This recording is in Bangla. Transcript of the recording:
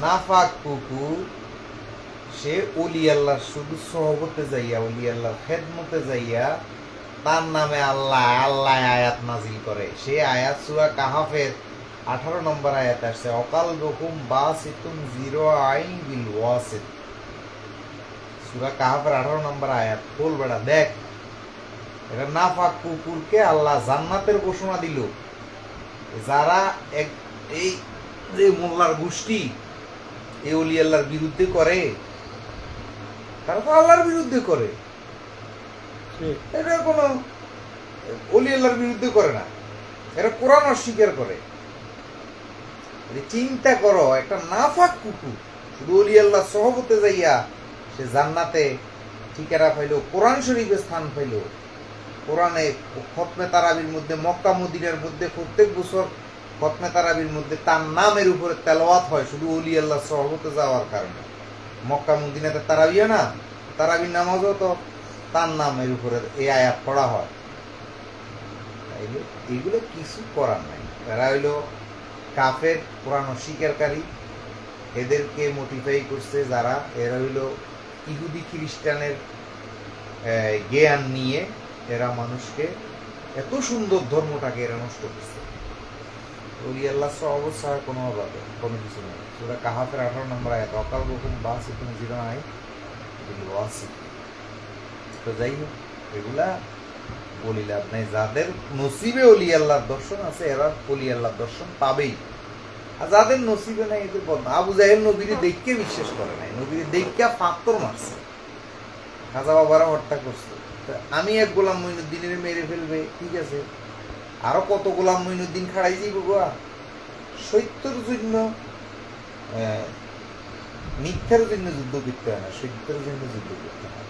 নাফাক কুকুর সে অলি আল্লাহর শুধু সহবতে যাইয়া, অলি আল্লাহর খেদমতে যাইয়া তার নামে আল্লাহ আল্লাহ আয়াত নাজিল করে। সে আয়াত সুরা কাহাফের আঠারো নম্বর আয়াত আসছে অকাল রকুম বা সিতুম জিরো আইন বিল ওয়াসিত। সুরা কাহাফের আঠারো নম্বর আয়াত বল বেড়া দেখ। এটা নাফাক কুকুরকে আল্লাহ জান্নাতের ঘোষণা দিল। যারা এক, এই যে মোল্লার গোষ্ঠী অলি আল্লাহর বিরুদ্ধে করে। তারা তো আল্লাহর বিরুদ্ধে করে। এটা কোনো অলি আল্লাহর বিরুদ্ধে করে না। এরা কোরআন অস্বীকার করে। চিন্তা করো একটা নাফাক কুকুর শুধু অলি আল্লাহ সহবতে যাইয়া সে জান্নাতে ঠিকানা পাইল কোরআন শরীফে স্থান পাইল। কোরআনে খতমে তারাবির মধ্যে মক্কা মদিনার মধ্যে প্রত্যেক বছর খতমে তারাবির মধ্যে তার নামের উপরে তেলাওয়াত হয়, শুধু অলি আল্লাহ সহবতে যাওয়ার কারণে। মক্কা মদিনাতে তারাবিও না, তারাবির নামাজও তো তার নামের উপরে এই আয়াত পড়া হয়। এগুলো কিছু করার নাই। এরা হইল কাফের, কোরআন অস্বীকারী, এদেরকে মোটিফাই করছে যারা, এরা হইল ইহুদি খ্রিস্টানের জ্ঞান নিয়ে এরা মানুষকে এত সুন্দর ধর্মটাকে এরা নষ্ট করছে। ওলি আল্লাহ অবস্থা কোনো অভাবে, কোনো কিছু নেই। সুরা কাহাফের আঠারো নম্বর আয়াত, অকাল রকম বা সিকুন জিরো আই ওয়াসি। তো যাই হোক, এগুলা বলি লাভ নাই। যাদের নসিবে অলি আল্লাহর দর্শন আছে, এরা অলি আল্লাহর দর্শন পাবেই। আর যাদের নসিবে নাই, এদের বল আবু জাহেল নবীরে দেখকে বিশ্বাস করে নাই, নবীরে দেখকে পাত্তর মারছে। খাজা বাবারা হত্যা করছে। আমি এক গোলাম মইনুদ্দিনের মেরে ফেলবে, ঠিক আছে। আরও কত গোলাম মইনুদ্দিন খাড়াই যাইব গোয়া সত্যর জন্য মিথ্যার জন্য যুদ্ধ করতে হয় না, সত্যের জন্য যুদ্ধ করতে হয়।